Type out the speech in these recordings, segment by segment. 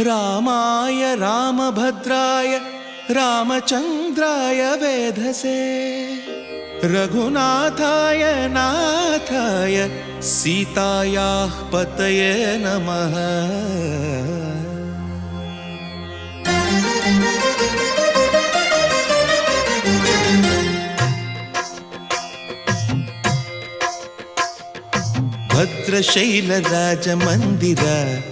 रामाय रामभद्राय रामचन्द्राय वेधसे। रघुनाथाय नाथाय सीतायाः पतये नमः। भद्रशैलराजमन्दिर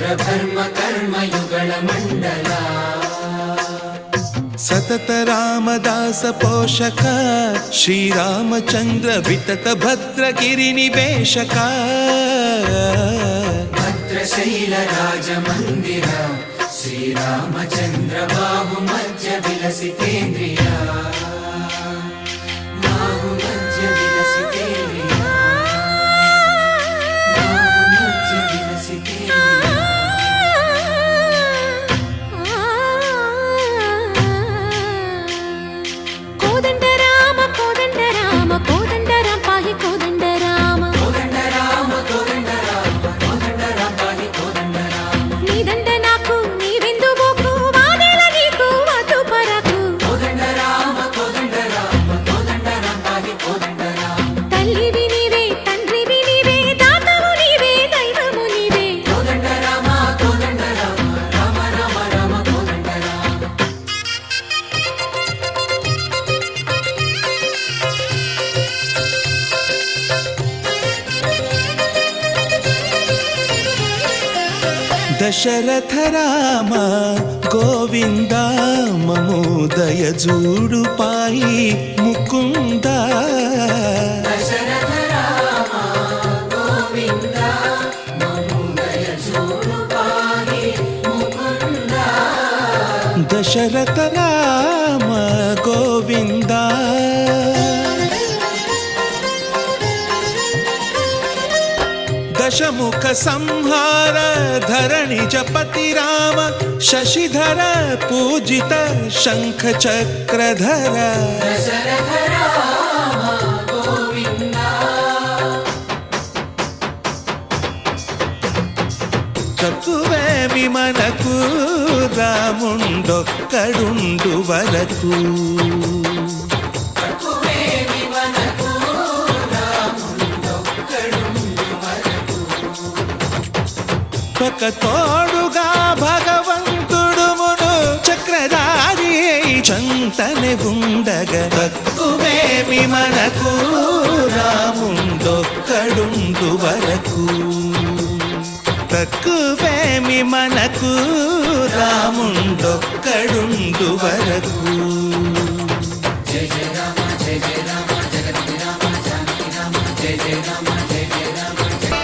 ధర్మ కర్మయుగళ మండల. సతత రామదాస పోషక శ్రీరామచంద్ర వితత భద్రగిరి నివేశక భద్రశైల రాజమందిర శ్రీరామచంద్ర బాహుమధ్య విలసితేంద్రియా. దశరథ రామ గోవింద మమోదయ జూడు పాయి ముకుంద. దశరథ రామ గోవిందా. దశముఖ సంహార ధరణి జపతి రామ శశిధర పూజిత శంఖ చక్రధర దశరథ మనకు రాముండొక్కడుండు వరకు ఒక తోడుగా భగవంతుడు మును చక్రధారి అయి చంతనే ఉండగ. తక్కువేమి మనకు రాముందొక్కడుండు వరకు. తక్కువేమి మనకు రాముందొక్కడుండు వరకు.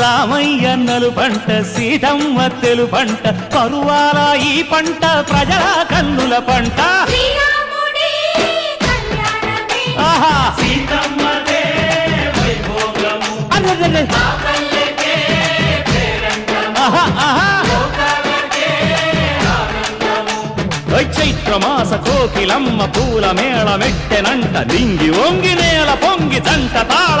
రామయ్య నలు పంట సీతమ్మ తెలు పంట కరువాల ఈ పంట ప్రజల కన్నుల పంట. ఆహా! చైత్రమాస కోకిలమ్మ పూల మేళ మెట్టెనంట దింగి ఒంగి నేల పొంగి జంట తాళ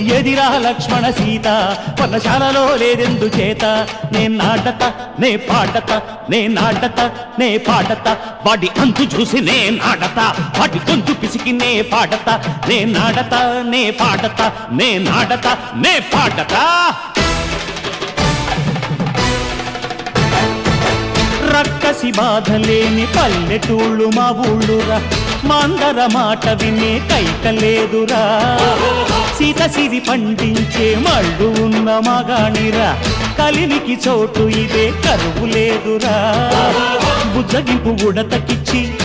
ఎదిరా లక్ష్మణ సీత పర్ణశాలలో లేదెందు చేత? నే నాటత నే పాటత నే నాటత నే పాటత. వాటి అంతు చూసి నే నాటత వాటి గొంతు పిసికి నే పాటత. నే నాటత నే పాటత నే నాటత నే పాటత. రక్కసి బాధ లేని పల్లెటూళ్ళు మా ఊళ్ళురా. మాందర మాట వినే కైకలేదురా సీత సిరి పండించే మళ్ళు ఉన్న మగాణిరా కలిమికి చోటు ఇదే కరువు లేదురా. బుజ్జగింపు ఉడతకిచ్చి